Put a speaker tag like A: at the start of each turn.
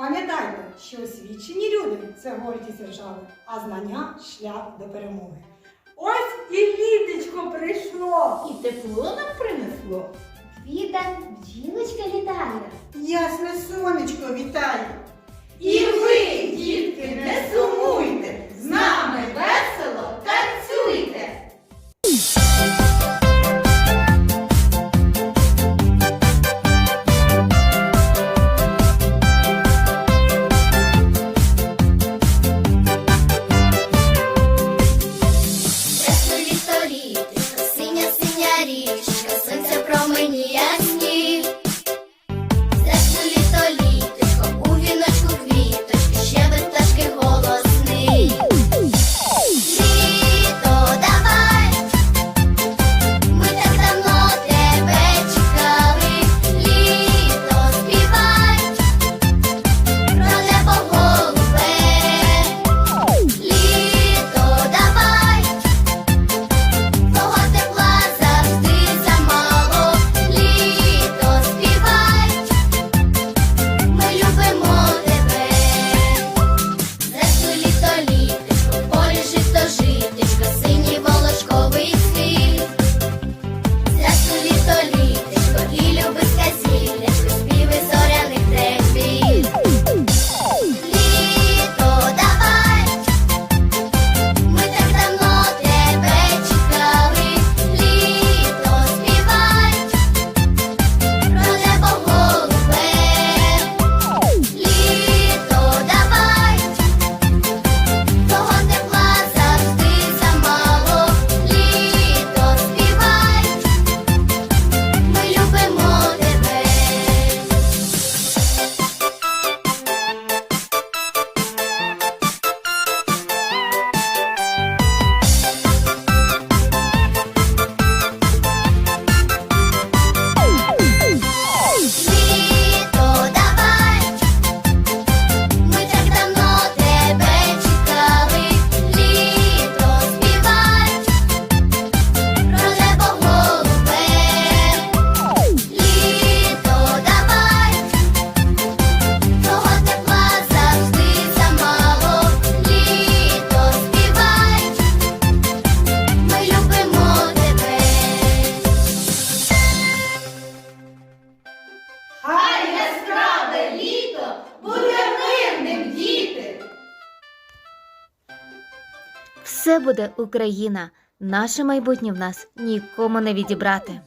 A: Пам'ятайте, що освічені люди це гордість держави, а знання шлях до перемоги.
B: Ось і літочко прийшло!
C: І тепло нам принесло.
D: Віда бджілочка літає.
A: Ясне сонечко вітає.
E: Все буде Україна, наше майбутнє в нас нікому не відібрати.